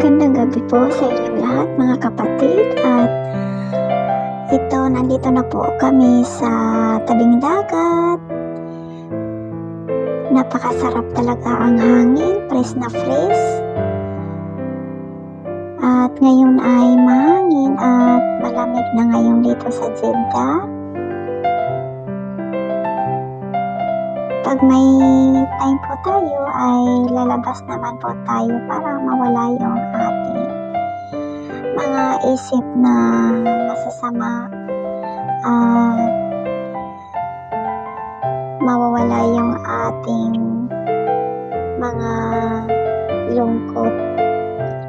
Magandang gabi po sa inyong lahat mga kapatid at ito nandito na po kami sa tabing dagat. Napakasarap talaga ang hangin, fresh na fresh. At ngayon ay mahangin at malamig na ngayon dito sa Jeddah. Pag may time po tayo ay lalabas naman po tayo para mawala yung ating mga isip na masasama at mawawala yung ating mga lungkot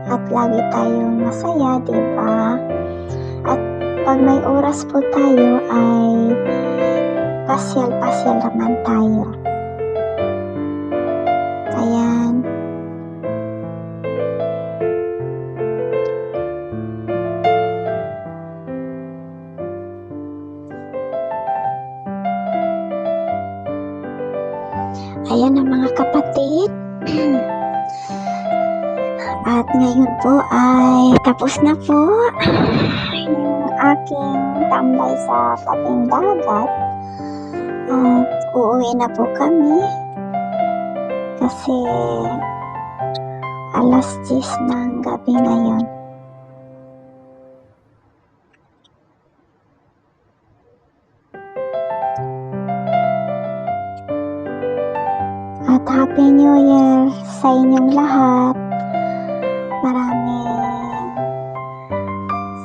at lagi tayong masaya, di ba? At pag may oras po tayo ay pasyal-pasyal naman tayo. Ayan ang mga kapatid. At ngayon po ay tapos na po yung aking tambay sa tabing dagat. At uuwi na po kami kasi alas 10 ng gabi ngayon. At Happy New Year sa inyong lahat. Maraming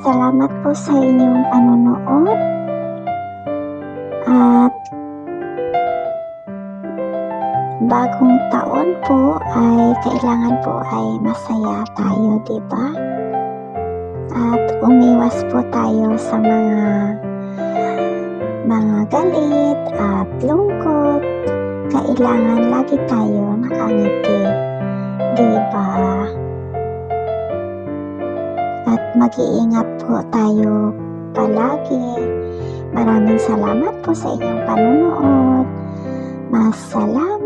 salamat po sa inyong panonood. At bagong taon po ay kailangan po ay masaya tayo, di ba? At umiwas po tayo sa mga mga galit at lungkot. Kailangan lagi tayo nakangiti, di? At mag-iingat po tayo palagi. Maraming salamat po sa inyong panonood. Masalamat.